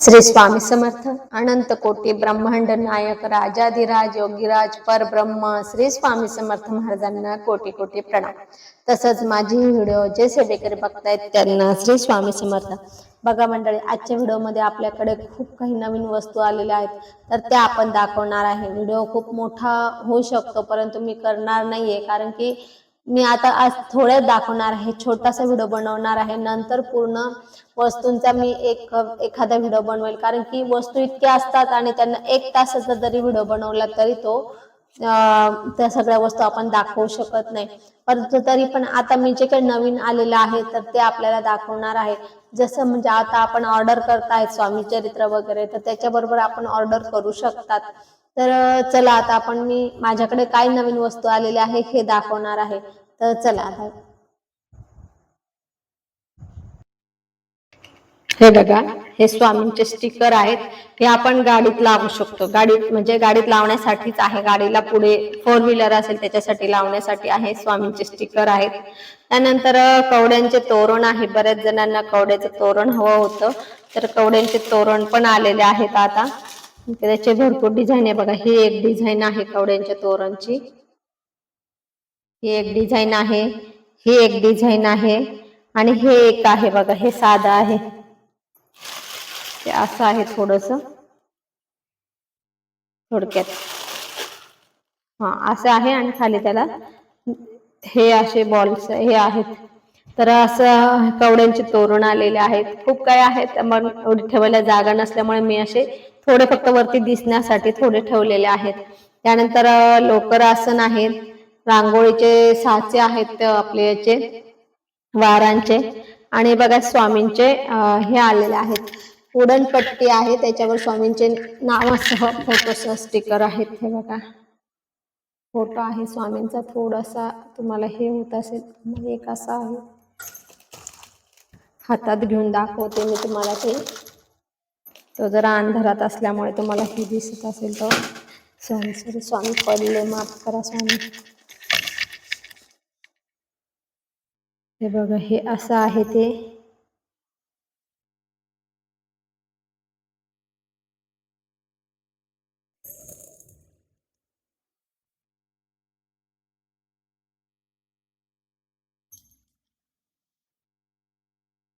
श्री स्वामी समर्थ अनंत कोटी ब्रह्मांड नायक राजाधिराज योगीराज परब्रह्म श्री स्वामी समर्थ महाराजांना कोटी कोटी प्रणाम. तसंच माझी व्हिडिओ जे सेवेकरी बघतायत त्यांना श्री स्वामी समर्थ. बघा मंडळी आजच्या व्हिडिओमध्ये आपल्याकडे खूप काही नवीन वस्तू आलेल्या आहेत. तर त्या आपण दाखवणार आहे. व्हिडिओ खूप मोठा होऊ शकतो परंतु मी करणार नाहीये कारण की मी आता आज थोड्या दाखवणार आहे. छोटासा व्हिडिओ बनवणार आहे. नंतर पूर्ण वस्तूंचा मी एक एखादा व्हिडिओ बनवेल. कारण की वस्तू इतक्या असतात आणि त्यांना एक तासाचा जरी व्हिडिओ बनवला तरी तो त्या सगळ्या वस्तू आपण दाखवू शकत नाही. परंतु तरी पण आता मी जे काही नवीन आलेलं आहे तर ते आपल्याला दाखवणार आहे. जसं म्हणजे आता आपण ऑर्डर करताय स्वामी चरित्र वगैरे तर त्याच्याबरोबर आपण ऑर्डर करू शकतात. तर चला आता आपण मी माझ्याकडे काय नवीन वस्तू आलेल्या आहे हे दाखवणार आहे. तर चला आता. हे बघा हे स्वामींचे स्टिकर आहेत. हे आपण गाडीत लावू शकतो. गाडीत म्हणजे गाडीत लावण्यासाठीच आहे. गाडीला पुढे फोर व्हीलर असेल त्याच्यासाठी लावण्यासाठी आहे स्वामींचे स्टिकर आहेत. त्यानंतर कवड्यांचे तोरण आहे. बऱ्याच जणांना कवड्याचं तोरण हवं होतं. तर कवड्यांचे तोरण पण आलेले आहेत आता. त्याचे भरपूर डिझाईन आहे. बघा ही एक डिझाईन आहे कवड्यांच्या तोरणची. ही एक डिझाईन आहे ही एक डिझाईन आहे आणि हे एक आहे बघा हे साधं आहे. ते असं आहे थोडस. थोडक्यात. हा असं आहे आणि खाली त्याला हे असे बॉल्स हे आहेत. तर असं कवड्यांचे तोरण आलेले आहेत. खूप काय आहेत मग ठेवायला जागा नसल्यामुळे मी असे थोडे फक्त वरती दिसण्यासाठी थोडे ठेवलेले आहेत. त्यानंतर लोकर आसन आहेत रांगोळीचे साचे आहेत आपले याचे वारांचे. आणि बघा स्वामींचे हे आलेले आहेत. उडण पट्टी आहे त्याच्यावर स्वामींचे नावासह फोटोसह स्टिकर आहेत हे बघा. फोटो आहे स्वामींचा थोडासा तुम्हाला हे होत असेल एक असा आहे हातात घेऊन दाखवते मी तुम्हाला ते. तो जरा अंधारात असल्यामुळे तुम्हाला हे दिसत असेल तो. सॉरी सॉरी स्वामी पडले माफ करा स्वामी. हे बघा हे असं आहे ते.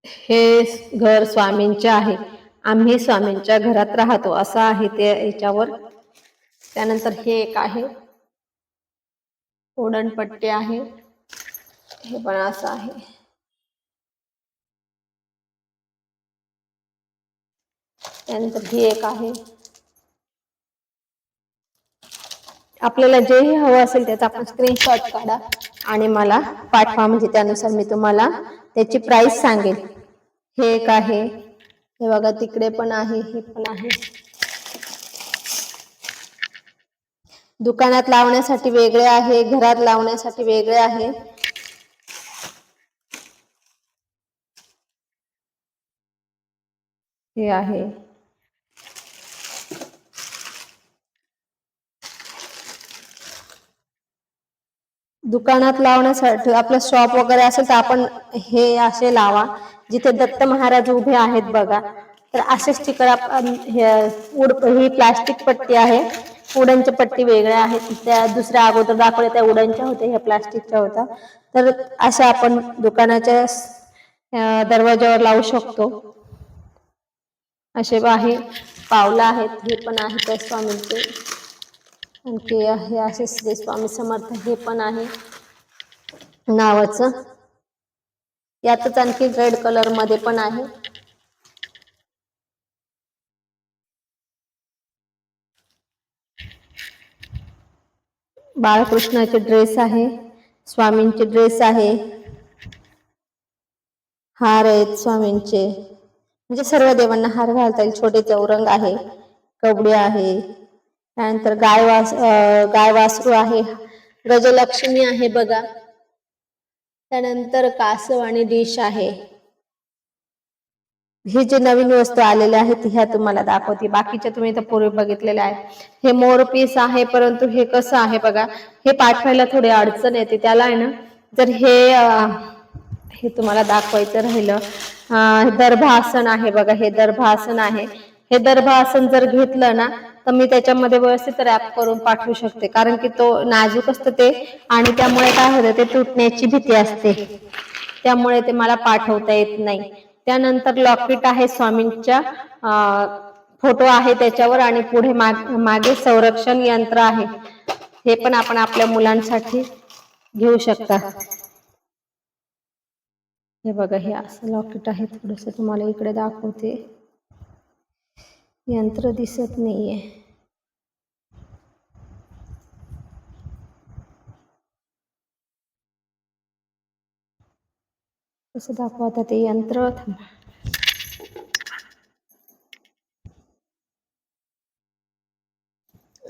हे घर स्वामींचे आहे. आम्ही स्वामींच्या घरात राहतो. असं आहे ते याच्यावर. त्यानंतर हे एक आहे. ओढणपट्टी आहे. हे पण असं आहे. त्यानंतर ही एक आहे. आपल्याला जेही हवं असेल त्याचा आपण स्क्रीनशॉट काढा आणि मला पाठवा. म्हणजे त्यानुसार मी तुम्हाला त्याची प्राइस सांगेन. हे एक आहे. हे बघा तिकडे पण आहे हे पण आहे. दुकानात लावण्यासाठी वेगळे आहे घरात लावण्यासाठी वेगळे आहे. हे आहे. दुकानात लावण्यासाठी आपलं शॉप वगैरे असेल तर आपण हे असे लावा. जिथे दत्त महाराज उभे आहेत बघा. तर असे स्टिकर आपण उड ही प्लास्टिक पट्टी आहे. उडनच्या पट्टी वेगळ्या आहेत. त्या दुसऱ्या अगोदर दाखवल्या त्या उडनच्या होत्या ह्या प्लास्टिकच्या होत्या. तर अशा आपण दुकानाच्या दरवाजावर दरवाज्यावर लावू शकतो. असे आहे पावलं आहेत हे पण आहे त्या स्वामींचे. आणखी हे असे श्री स्वामी समर्थ हे पण आहे नावाचं. यातच आणखी रेड कलरमध्ये पण आहे. बाळकृष्णाचे ड्रेस आहे स्वामींचे ड्रेस आहे. हार आहेत स्वामींचे. म्हणजे सर्व देवांना हार घालता येईल. छोटे चौरंग आहे कवडे आहे त्यानंतर गाय वास गाय वासरू आहे गजलक्ष्मी आहे बघा. त्यानंतर कासव आणि डिश आहे. हे जे नवीन वस्तू आलेल्या आहेत ह्या तुम्हाला दाखवते. बाकीच्या तुम्ही तर पूर्वी बघितलेल्या आहेत हे मोर पीस आहे परंतु हे कसं आहे बघा हे पाठवायला थोडी अडचण येते. त्याला आहे ना जर हे हे तुम्हाला दाखवायचं राहिलं. दर्भासन आहे बघा हे दर्भासन आहे. हे दर्भासन जर घेतलं ना तर मी त्याच्यामध्ये व्यवस्थित रॅप करून पाठवू शकते. कारण की तो नाजूक असतं ते आणि त्यामुळे काय होतं ते तुटण्याची भीती असते. त्यामुळे ते मला पाठवता येत नाही. त्यानंतर लॉकेट आहे स्वामींच्या. फोटो आहे त्याच्यावर आणि पुढे मागे संरक्षण यंत्र आहे. हे पण आपण आपल्या मुलांसाठी घेऊ शकता. हे बघा हे असं लॉकेट आहे थोडस तुम्हाला इकडे दाखवते. यंत्र दिसत नाहीये. कसं दाखवा आता ते यंत्र. थांबा.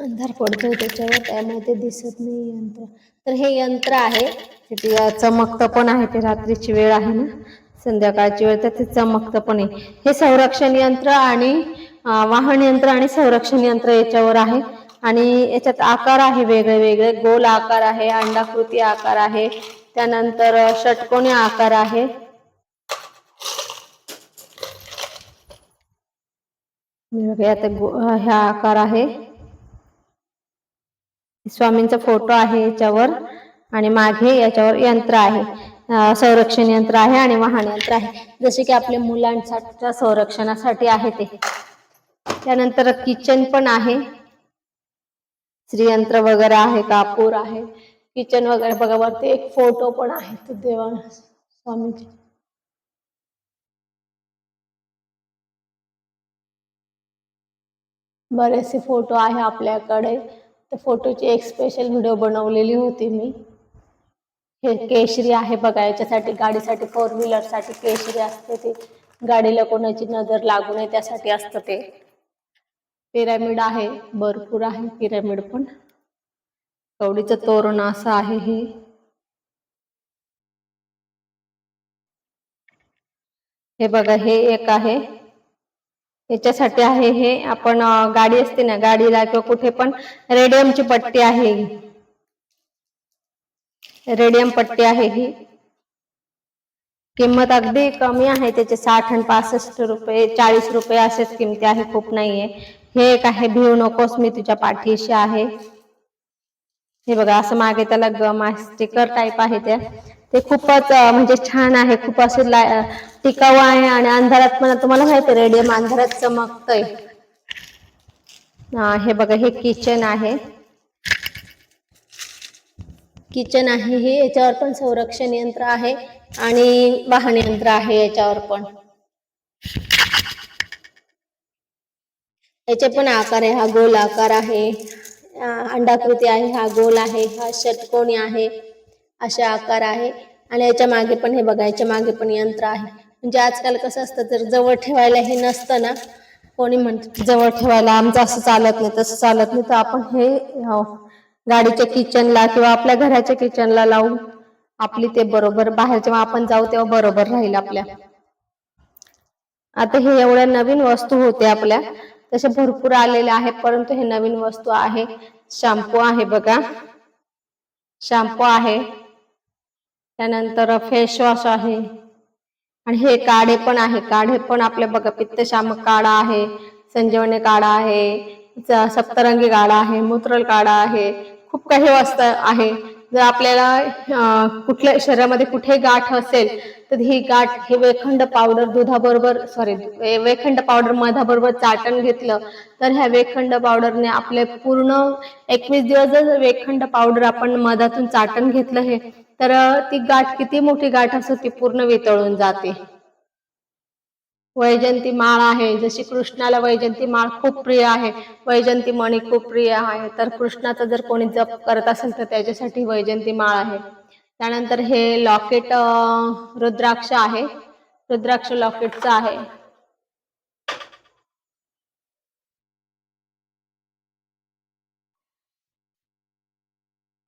अंधार पडतोय त्याच्यावर त्यामुळे ते दिसत नाही यंत्र. तर हे यंत्र आहे ते चमकतं पण आहे ते रात्रीची वेळ आहे ना संध्याकाळची वेळ तर ते चमकतं पण आहे. हे संरक्षण यंत्र आणि वाहन यंत्र आणि संरक्षण यंत्र याच्यावर आहे. आणि याच्यात आकार आहे वेगळे वेगळे गोल आकार आहे अंडाकृती आकार आहे त्यानंतर षटकोणी षटकोनी आकार आहे. आता गो- आकार आहे. स्वामींचा फोटो आहे याच्यावर आणि मागे याच्यावर यंत्र आहे. संरक्षण यंत्र आहे आणि वाहन यंत्र आहे. जसे की आपल्या मुलांच्या संरक्षणासाठी आहे ते. त्यानंतर किचन पण आहे. श्रीयंत्र वगैरे आहे कापूर आहे. किचन वगैरे बघा वरती एक फोटो पण आहे तो देवा स्वामीचे. बरेचसे फोटो आहे आपल्याकडे. त्या फोटोची एक स्पेशल व्हिडिओ बनवलेली होती मी. हे केशरी आहे बघा याच्यासाठी गाडीसाठी फोर व्हीलरसाठी केशरी असते ते. गाडीला कोणाची नजर लागू नये त्यासाठी असतं ते. पिरॅमिड आहे भरपूर आहे पिरॅमिड पण. कवडीचं तोरण असं आहे हे. हे बघा हे एक आहे. याच्यासाठी आहे हे. आपण गाडी असते ना गाडीला किंवा कुठे पण रेडियमची पट्टी आहे रेडियम पट्टी आहे ही. किंमत अगदी कमी आहे त्याचे. साठ आणि पासष्ट रुपये चाळीस रुपये असेच किमती आहे. खूप नाहीये. हे एक आहे भिवू नकोस मी तुझ्या पाठीशी आहे. हे बघा असं मागे त्याला गम स्टिकर टाईप आहे त्या ते खूपच म्हणजे छान आहे. खूप असे ला- टिकाऊ आहे आणि अंधारात पण तुम्हाला माहिती रेडियम अंधारात चमकतय. हे बघा हे किचन आहे. किचन आहे हे. याच्यावर पण संरक्षण यंत्र आहे आणि वाहन यंत्र आहे याच्यावर पण. याचे पण आकार आहे. हा गोल आकार आहे. अंडाकृती आहे. हा गोल आहे. हा षटकोणी आहे. असे आकार आहे. आणि याच्या मागे पण हे बघा याच्या मागे पण यंत्र आहे. म्हणजे आजकाल कसं असतं तर जवळ ठेवायला हे नसतं ना कोणी म्हणत जवळ ठेवायला आमचं असं चालत नाही तसं चालत नाही तर आपण हे गाडीच्या किचनला किंवा आपल्या घराच्या किचनला लावून आपली ते बरोबर बाहेर जेव्हा आपण जाऊ तेव्हा बरोबर राहील आपल्या. आता हे एवढ्या नवीन वस्तू होते आपल्या तसे भरपूर आलेले आहेत परंतु हे नवीन वस्तू आहे. शॅम्पू आहे बघा. शॅम्पू आहे. त्यानंतर फेस वॉश आहे. आणि हे काढे पण आहे. काढे पण आपले बघा पित्तशामक काढा आहे संजीवनी काढा आहे सप्तरंगी काढा आहे मूत्रल काढा आहे खूप काही वस्त आहे. जर आपल्याला कुठल्या शरीरामध्ये कुठे गाठ असेल तर ही गाठ हे वेखंड पावडर दुधाबरोबर सॉरी वेखंड पावडर मधाबरोबर चाटण घेतलं तर ह्या वेखंड पावडरने आपले पूर्ण एकवीस दिवस जर वेखंड पावडर आपण मधातून चाटण घेतलं हे तर ती गाठ किती मोठी गाठ असो ती पूर्ण वितळून जाते. वैजंती माळ आहे. जशी कृष्णाला वैजंती माळ खूप प्रिय आहे वैजंती मणी खूप प्रिय आहे तर कृष्णाचा जर कोणी जप करत असेल तर त्याच्यासाठी वैजंती माळ आहे. त्यानंतर हे लॉकेट रुद्राक्ष आहे. रुद्राक्ष लॉकेटचं आहे.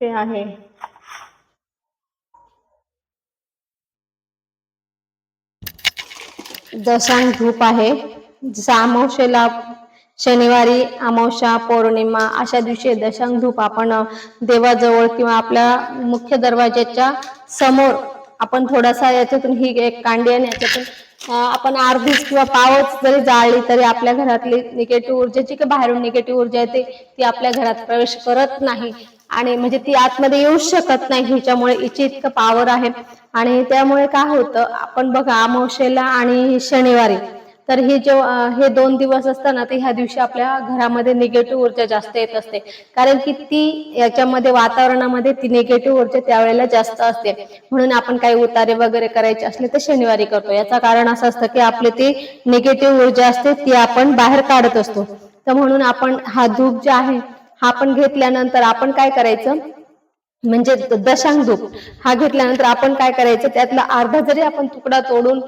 ते आहे. दशांग धूप आहे. जसं अमावशेला शनिवारी अमावस्या पौर्णिमा अशा दिवशी दशांग धूप आपण देवाजवळ किंवा आपल्या मुख्य दरवाज्याच्या समोर आपण थोडासा याच्यातून ही एक कांडी आणि याच्यातून आपण अर्धीच किंवा पावच जरी जाळली तरी आपल्या घरातली निगेटिव्ह ऊर्जा जी काही बाहेरून निगेटिव्ह ऊर्जा येते ती आपल्या घरात प्रवेश करत नाही. आणि म्हणजे ती आतमध्ये येऊ शकत नाही ह्याच्यामुळे हिची इतकं पावर आहे. आणि त्यामुळे काय होतं आपण बघा अमावशेला आणि शनिवारी तर हे जे हे दोन दिवस असताना तर ह्या दिवशी आपल्या घरामध्ये निगेटिव्ह ऊर्जा जास्त येत असते. कारण की ती याच्यामध्ये वातावरणामध्ये ती निगेटिव्ह ऊर्जा त्यावेळेला जास्त असते. म्हणून आपण काही उतारे वगैरे करायचे असले तर शनिवारी करतो. याचं कारण असं असतं की आपली ती निगेटिव्ह ऊर्जा असते ती आपण बाहेर काढत असतो. तर म्हणून आपण हा धूप जे आहे हा आपण घेतल्यानंतर आपण काय करायचं? म्हणजे दशांग धूप हा घेतल्यानंतर आपण काय करायचं? त्यातला अर्धा जरी आपण तुकडा तोडून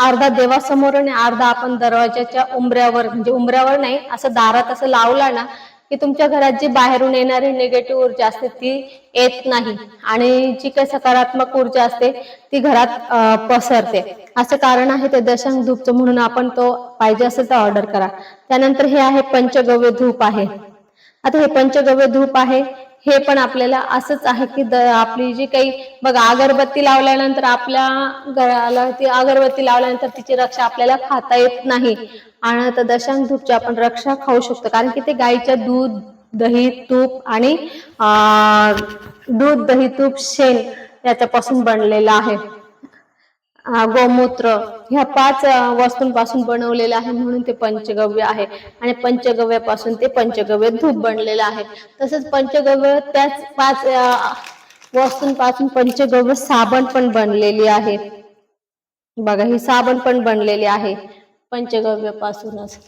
अर्धा देवासमोर आणि अर्धा आपण दरवाजाच्या उंबऱ्यावर म्हणजे उंबऱ्यावर नाही असं दारात असं लावला ना की तुमच्या घरात जी बाहेरून येणारी निगेटिव्ह ऊर्जा असते ती येत नाही. आणि जी काही सकारात्मक ऊर्जा असते ती घरात पसरते. असं कारण आहे ते दशांग धूपचं म्हणून आपण तो पाहिजे असेल तर ऑर्डर करा. त्यानंतर हे आहे पंचगव्य धूप आहे. आता हे पंचगव्य धूप आहे. हे पण आपल्याला असंच आहे की द आपली जी काही बघा अगरबत्ती लावल्यानंतर आपल्या घराला ती अगरबत्ती लावल्यानंतर तिची रक्षा आपल्याला खाता येत नाही. आणि आता दशांग धूपची आपण रक्षा खाऊ शकतो. कारण की ते गायीच्या दूध दही तूप आणि दूध दही तूप शेण याच्यापासून बनलेलं आहे. गोमूत्र ह्या पाच वस्तूंपासून बनवलेलं आहे म्हणून ते पंचगव्य आहे. आणि पंचगव्यापासून ते पंचगव्य धूप बनलेलं आहे. तसंच पंचगव्य त्याच पाच वस्तूंपासून पंचगव्य साबण पण बनलेली आहे. बघा ही साबण पण बनलेली आहे पंचगव्यापासूनच.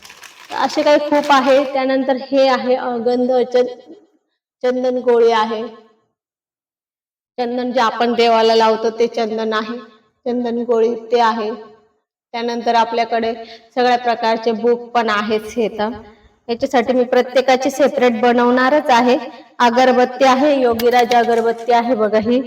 असे काही खूप आहे. त्यानंतर हे आहे गंध चंदन गोळी आहे. चंदन जे आपण देवाला लावतो ते चंदन आहे. चंदन गोळी ते आहे. त्यानंतर आपल्याकडे सगळ्या प्रकारचे बुक पण आहेत हे तर याच्यासाठी मी प्रत्येकाची सेपरेट बनवणारच आहे. अगरबत्ती आहे योगीराज अगरबत्ती आहे बघा ही.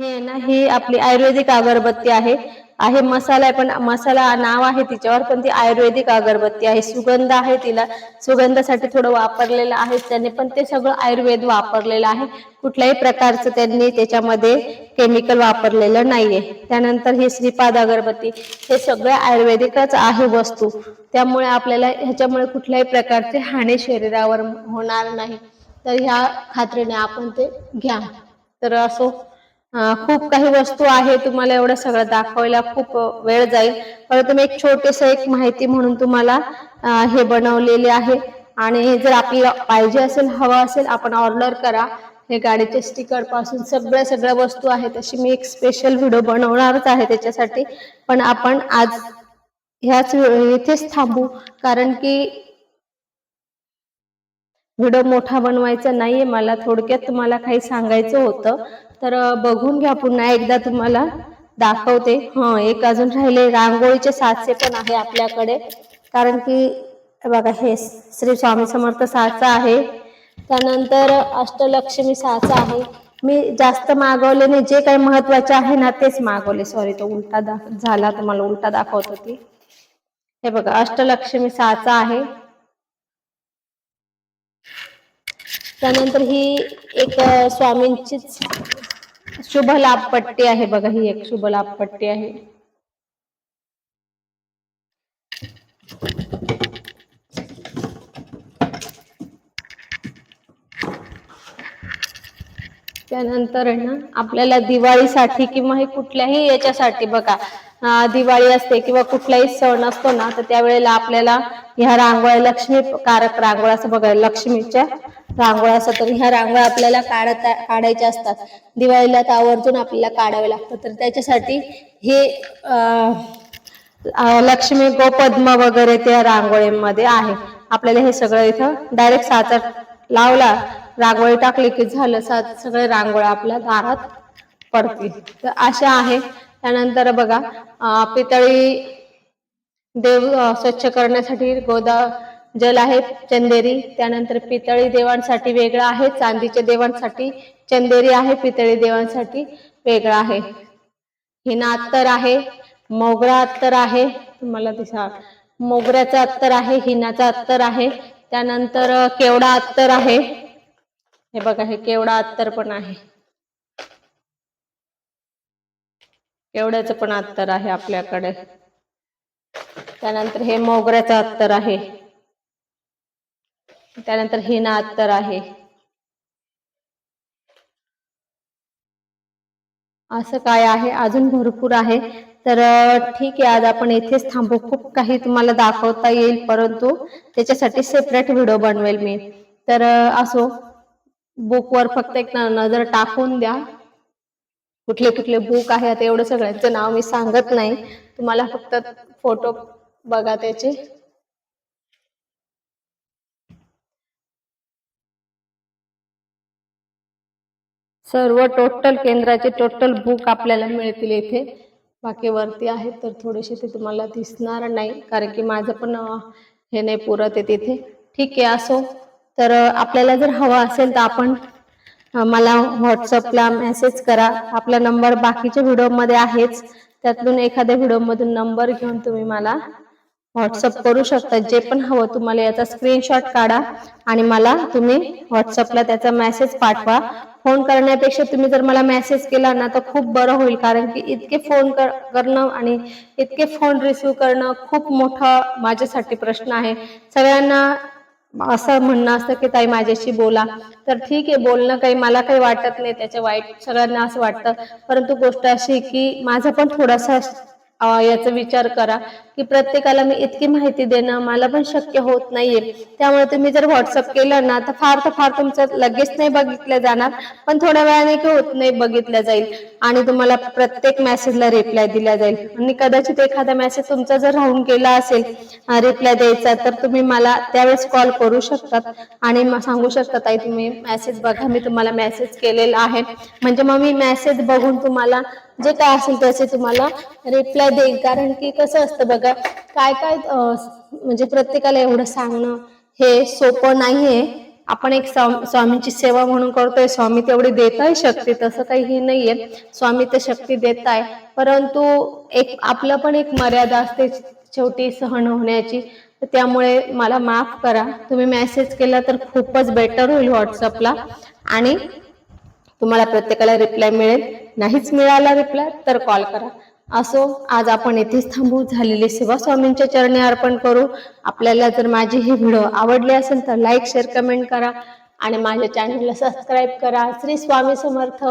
हे ना ही आपली आयुर्वेदिक अगरबत्ती आहे. आहे मसाला आहे पण मसाला नाव आहे तिच्यावर पण ती आयुर्वेदिक अगरबत्ती आहे. सुगंध आहे तिला. सुगंधासाठी थोडं वापरलेलं आहे त्याने पण ते सगळं आयुर्वेद वापरलेलं आहे. कुठल्याही प्रकारचं त्यांनी त्याच्यामध्ये केमिकल वापरलेलं नाहीये. त्यानंतर हे श्रीपाद अगरबत्ती हे सगळं आयुर्वेदिकच आहे वस्तू. त्यामुळे आपल्याला ह्याच्यामुळे कुठल्याही प्रकारचे हानी शरीरावर होणार नाही. तर ह्या खात्रीने आपण ते घ्या. तर असो खूप काही वस्तू आहे तुम्हाला एवढं सगळं दाखवायला खूप वेळ जाईल. परंतु मी एक छोटेस एक माहिती म्हणून तुम्हाला हे बनवलेले आहे. आणि जर आपल्याला पाहिजे असेल हवं असेल आपण ऑर्डर करा. हे गाडीचे स्टिकरपासून सगळ्या सगळ्या वस्तू आहेत. अशी मी एक स्पेशल व्हिडिओ बनवणारच आहे त्याच्यासाठी. पण आपण आज ह्याच इथेच थांबू. कारण की व्हिडिओ मोठा बनवायचा नाहीये. मला थोडक्यात तुम्हाला काही सांगायचं होतं. तर बघून घ्या पुन्हा एकदा तुम्हाला. दाखवते. हं एक अजून राहिले. रांगोळीचे साचे पण आहे आपल्याकडे. कारण की हे बघा हे श्री स्वामी समर्थ साचा आहे. त्यानंतर अष्टलक्ष्मी साचा आहे. मी जास्त मागवले नाही. जे काही महत्त्वाचे आहे ना तेच मागवले. सॉरी तो उलटा झाला तुम्हाला उलटा दाखवत होती. हे बघा अष्टलक्ष्मी साचा आहे. त्यानंतर ही एक स्वामींचीच शुभ लाभ पट्टी आहे बघा ही एक शुभ लाभ पट्टी आहे. त्यानंतर आहे ना आपल्याला दिवाळीसाठी किंवा हे कुठल्याही याच्यासाठी बघा दिवाळी असते किंवा कुठलाही सण असतो ना तर त्यावेळेला आपल्याला ह्या रांगोळ्या लक्ष्मी कारक रांगोळ्या असं बघा लक्ष्मीच्या रांगोळ्या असतात तर ह्या रांगोळ्या आपल्याला काढत काढायच्या असतात. दिवाळीला तर आवर्जून आपल्याला काढावे लागतं तर त्याच्यासाठी हे लक्ष्मी गोपद्म वगैरे त्या रांगोळीमध्ये आहे. आपल्याला हे सगळं इथं डायरेक्ट साचा लावला रांगोळी टाकली की झालं सात सगळे रांगोळ्या आपल्या दारात पडतील. तर अशा आहे. त्यानंतर बघा पितळी देव स्वच्छ करण्यासाठी गोदा जल आहे चंदेरी. त्यानंतर पितळी देवांसाठी वेगळं आहे चांदीच्या देवांसाठी चंदेरी आहे पितळी देवांसाठी वेगळं आहे. हिना अत्तर आहे मोगरा अत्तर आहे तुम्हाला दिसा मोगऱ्याचा अत्तर आहे हिनाचा अत्तर आहे. त्यानंतर केवडा अत्तर आहे. हे बघा हे केवडा अत्तर पण आहे. केवड्याचं पण अत्तर आहे आपल्याकडे. त्यानंतर हे मोगऱ्याचं अत्तर आहे. त्यानंतर हिना अत्तर आहे. असं काय आहे? अजून भरपूर आहे. तर ठीक आहे आज आपण इथेच थांबू. खूप काही तुम्हाला दाखवता येईल परंतु त्याच्यासाठी सेपरेट व्हिडिओ बनवेल मी. तर असो बुकवर फक्त एक नजर टाकून द्या. कुठले कुठले बुक आहे आता एवढं सगळ्यांचं नाव मी सांगत नाही. तुम्हाला फक्त फोटो बघा त्याचे. सर्व टोटल केंद्राचे टोटल बुक आपल्याला मिळतील इथे बाकी वरती आहेत तर थोडेसे ते तुम्हाला दिसणार नाही कारण की माझं पण हे नाही पुरत आहे तिथे. ठीक आहे असो. तर आपल्याला जर हवं असेल तर आपण मला व्हॉट्सअपला मेसेज करा. आपला नंबर बाकीच्या व्हिडिओमध्ये आहेच. त्यातून एखाद्या व्हिडिओमधून नंबर घेऊन तुम्ही मला व्हॉट्सअप करू शकता. जे पण हवं तुम्हाला याचा स्क्रीनशॉट काढा आणि मला तुम्ही व्हॉट्सअपला त्याचा मेसेज पाठवा. फोन करण्यापेक्षा तुम्ही जर मला मेसेज केला ना तर खूप बरं होईल. कारण की इतके फोन कर करणं आणि इतके फोन रिसिव्ह करणं खूप मोठा माझ्यासाठी प्रश्न आहे. सगळ्यांना असं म्हणणं असतं की ताई माझ्याशी बोला. तर ठीक आहे बोलणं काही मला काही वाटत नाही. त्याच्या वाईट सगळ्यांना असं वाटतं. परंतु गोष्ट अशी की माझा पण थोडासा याचा विचार करा की प्रत्येकाला मी इतकी माहिती देणं मला पण शक्य होत नाहीये. त्यामुळे तुम्ही जर व्हॉट्सअप केलं ना तर फार तर फार तुमचं लगेच नाही बघितलं जाणार पण थोड्या वेळाने की होत नाही बघितलं जाईल. आणि तुम्हाला प्रत्येक मेसेजला रिप्लाय दिला जाईल. आणि कदाचित एखादा मेसेज तुमचा जर राहून गेला असेल रिप्लाय द्यायचा तर तुम्ही मला त्यावेळेस कॉल करू शकतात. आणि सांगू शकता ताई तुम्ही मेसेज बघा मी तुम्हाला मेसेज केलेला आहे. म्हणजे मग मी मेसेज बघून तुम्हाला जे काय असेल त्याचे तुम्हाला रिप्लाय देईल कारण की कसं असतं बघा काय काय म्हणजे प्रत्येकाला एवढं सांगणं हे सोपं नाहीये. आपण एक स्वामींची सेवा म्हणून करतोय स्वामी तेवढी देताय शक्ती तसं काही हे नाहीये. स्वामी तर शक्ती देताय. परंतु एक आपलं पण एक मर्यादा असते शेवटी सहन होण्याची. तर त्यामुळे मला माफ करा. तुम्ही मेसेज केला तर खूपच बेटर होईल व्हॉट्सअपला आणि तुम्हाला प्रत्येकाला रिप्लाय मिळेल. नाहीच मिळाला रिप्लाय तर कॉल करा. असो आज आपण येथेच थांबू. झालेली सेवा स्वामींच्या चरणी अर्पण करू. आपल्याला जर माझी ही व्हिडिओ आवडली असेल तर लाईक शेअर कमेंट करा. आणि माझ्या चॅनलला सबस्क्राईब करा. श्री स्वामी समर्थ.